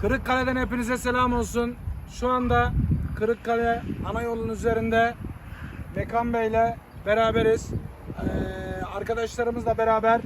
Kırıkkale'den hepinize selam olsun. Şu anda Kırıkkale ana yolun üzerinde Mekan Bey'le beraberiz. Ee, arkadaşlarımızla beraber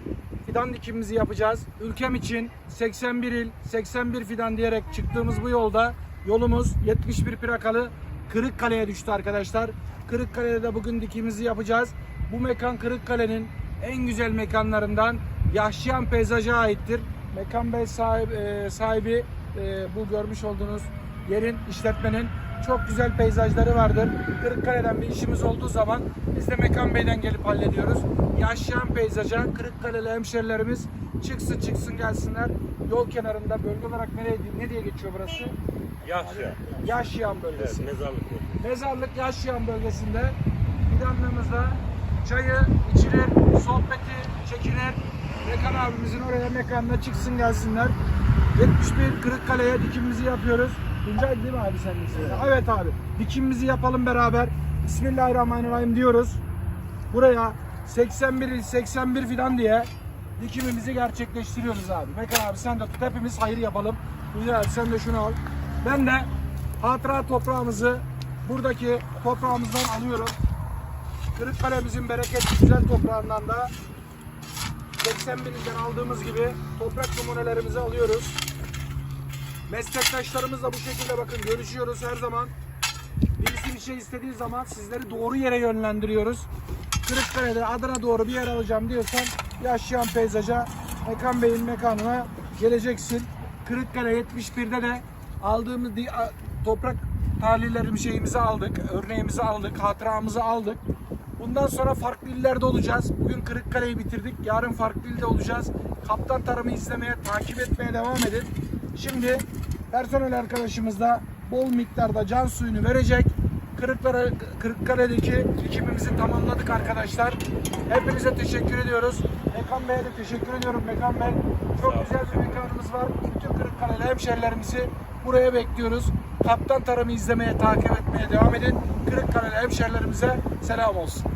fidan dikimimizi yapacağız. Ülkem için 81 il, 81 fidan diyerek çıktığımız bu yolda yolumuz 71 plakalı Kırıkkale'ye düştü arkadaşlar. Kırıkkale'de de bugün dikimimizi yapacağız. Bu mekan Kırıkkale'nin en güzel mekanlarından Yahşiyan Peyzaj'a aittir. Mekan Bey sahibi, e, sahibi e, bu görmüş olduğunuz yerin işletmenin çok güzel peyzajları vardır. Kırıkkale'den bir işimiz olduğu zaman biz de Mekan Bey'den gelip hallediyoruz. Yaşayan peyzaja Kırıkkale'li hemşerilerimiz çıksın çıksın gelsinler. Yol kenarında bölge olarak nereye, ne diye geçiyor burası? Yaşya. Yaşayan Evet, bölgesi. mezarlık. Mezarlık Yaşayan bölgesinde fidanlığımızda çayı içilir, sohbeti çekilir. Mekan abimizin oraya mekanına çıksın gelsinler. 71 Kırıkkale'ye dikimimizi yapıyoruz. Tuncay değil mi abi sen de? Evet abi. Dikimimizi yapalım beraber. Bismillahirrahmanirrahim diyoruz. Buraya 81 il 81 fidan diye dikimimizi gerçekleştiriyoruz abi. Mekan abi sen de tut hepimiz hayır yapalım. Tuncay abi sen de şunu al. Ben de hatıra toprağımızı buradaki toprağımızdan alıyorum. Kırıkkale'mizin bereketli güzel toprağından da 81 ilden aldığımız gibi toprak numunelerimizi alıyoruz. Meslektaşlarımızla bu şekilde bakın görüşüyoruz her zaman. Birisi bir şey istediği zaman sizleri doğru yere yönlendiriyoruz. Kırıkkale'de Adana doğru bir yer alacağım diyorsan yaşayan peyzaja Mekan Bey'in mekanına geleceksin. Kırıkkale 71'de de aldığımız toprak tahlillerimizi şeyimizi aldık, örneğimizi aldık, hatıramızı aldık. Bundan sonra farklı illerde olacağız. Bugün Kırıkkale'yi bitirdik. Yarın farklı ilde olacağız. Kaptan tarımı izlemeye, takip etmeye devam edin. Şimdi personel arkadaşımız da bol miktarda can suyunu verecek. Kırıkkale, Kırıkkale'deki dikimimizi tamamladık arkadaşlar. Hepinize teşekkür ediyoruz. Mekan Bey'e de teşekkür ediyorum Mekan Bey. Çok güzel bir mekanımız var. Bütün Kırıkkale'li hemşerilerimizi buraya bekliyoruz. Kaptan tarımı izlemeye, takip etmeye devam edin. Kırıkkale'li hemşerilerimize selam olsun.